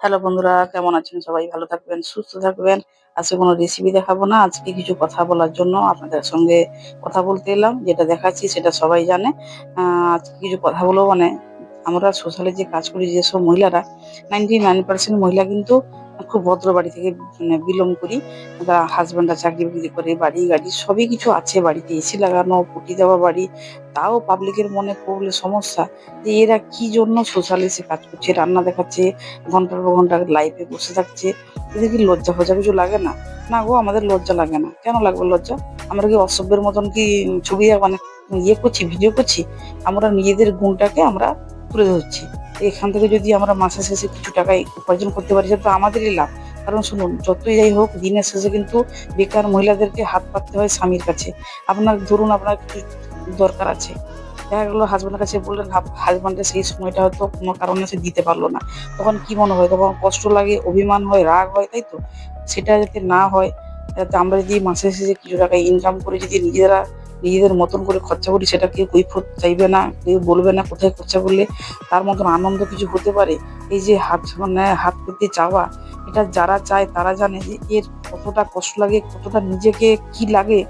Hello বন্ধুরা, কেমন আছেন সবাই? ভালো থাকবেন, সুস্থ থাকবেন। আজকে কোনো রেসিপি দেখাবো না, আজকে কিছু কথা বলার জন্য আপনাদের সঙ্গে কথা বলতে এলাম। যেটা দেখাচ্ছি সেটা সবাই জানে। আজকে কিছু কথা বলব মানে আমরা সোশ্যালে যে কাজ করি, যেসব মহিলারা নাইনটি নাইন পার্সেন্ট মহিলা কিন্তু খুব ভদ্র বাড়ি থেকে বিলং করি হাজব্যান্ডরা চাকরি বাকরি করে, বাড়ি, গাড়ি, সবই কিছু আছে বাড়িতে এসি লাগানো, পুটি দেওয়া বাড়ি, তাও পাবলিকের মনে পড়লে সমস্যা যে এরা কি জন্য সোশ্যালে এসে কাজ করছে, রান্না দেখাচ্ছে, ঘণ্টার পর ঘণ্টা লাইফে বসে থাকছে, এদের কি লজ্জা ফজা কিছু লাগে না? না গো, আমাদের লজ্জা লাগে না। কেন লাগবে লজ্জা? আমরা কি অসভ্যের মতন কি ছবি মানে ইয়ে করছি ভিডিও করছি? আমরা নিজেদের গুণটাকে আমরা তুলে ধরছি। এখান থেকে যদি আমরা মাসের শেষে কিছু টাকা উপার্জন করতে পারি, সেটা আমাদেরই লাভ। কারণ শুনুন, যতই যাই হোক, দিনের শেষে কিন্তু বেকার মহিলাদেরকে হাত পাততে হয় স্বামীর কাছে। আপনার ধরুন আপনার কিছু দরকার আছে। দেখা গেলো হাজব্যান্ডের কাছে বললেন হাজব্যান্ডের সেই সময়টা হয়তো কোনো কারণে সে দিতে পারল না। তখন কি মনে হয়? তখন কষ্ট লাগে, অভিমান হয়, রাগ হয়, তাই তো? সেটা যাতে না হয় যাতে আমরা যদি মাসে শেষে কিছু টাকা ইনকাম করে যদি নিজেরা নিজেদের মতন করে খরচা করি, সেটা কেউ কৈফত চাইবে না, কেউ বলবে না কোথায় খরচা করলে তার মতন আনন্দ কিছু হতে পারে। এই যে হাত মানে হাত পেতে চাওয়া, এটা যারা চায় তারা জানে যে এর কতটা কষ্ট লাগে, কতটা নিজেকে কি লাগে।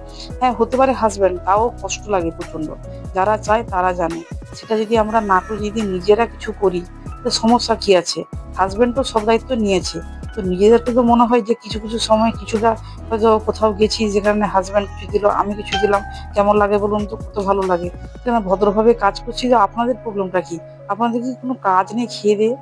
হ্যাঁ হতে পারে হাজব্যান্ড তাও কষ্ট লাগে প্রচণ্ড যারা চায় তারা জানে। সেটা যদি আমরা না করে, যদি নিজেরা কিছু করি, তো সমস্যা কি আছে? হাজব্যান্ড তো সব দায়িত্ব নিয়েছে। তো নিজেদের থেকে মনে হয় যে কিছু কিছু সময় কিছুটা হয়তো কোথাও গেছি যেখানে হাজব্যান্ড কিছু দিল, আমি কিছু দিলাম, কেমন লাগে বলুন তো? কত ভালো লাগে। কেন ভদ্রভাবে কাজ করছি যে আপনাদের প্রবলেমটা কি? আপনাদের কি কোনো কাজ নেই খেয়ে দিয়ে?